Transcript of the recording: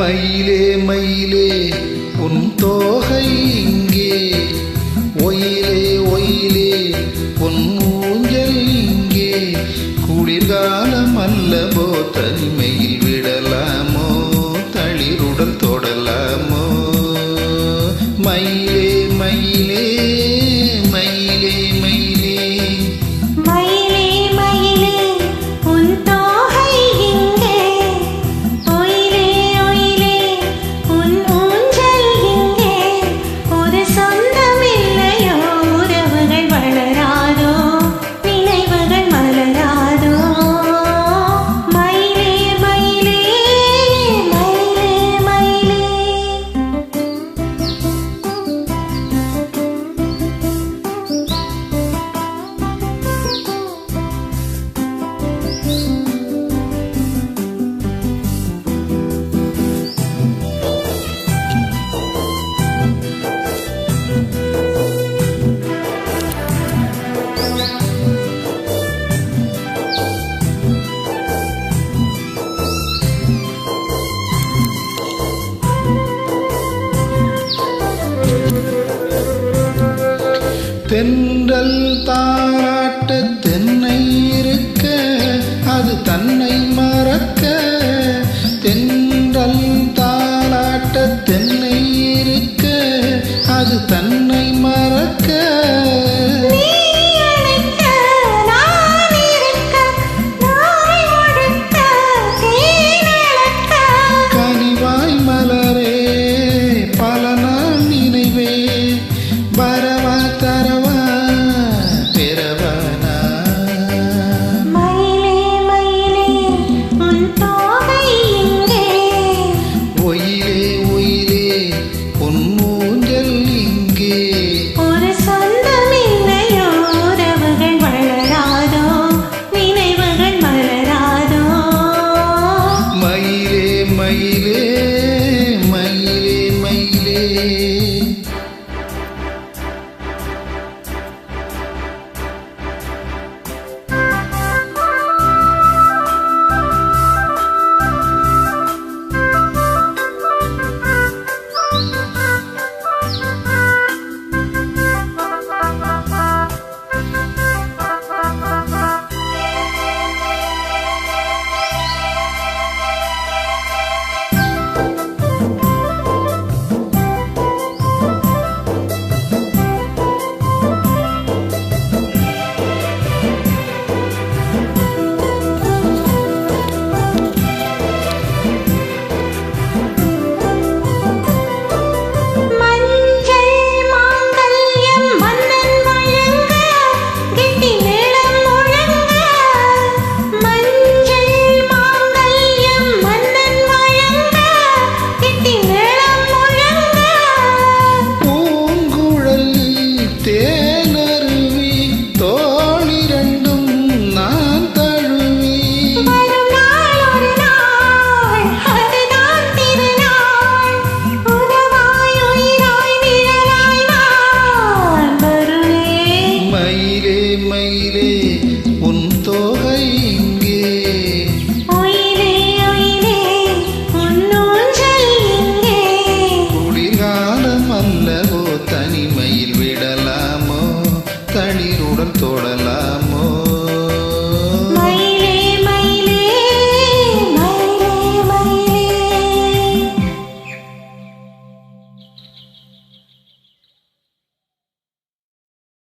மயிலே மயிலே உன் தோகை இங்கே. ஒயிலே ஒயிலே உன் ஊஞ்சல் இங்கே. குளிர்காலம் அல்லவோ தனிமையில் விடலாமோ தளிருடல் தொடலாமோ. மயிலே தென்றல் தாராட்ட தென்னை இருக்க அது தன்னை baby.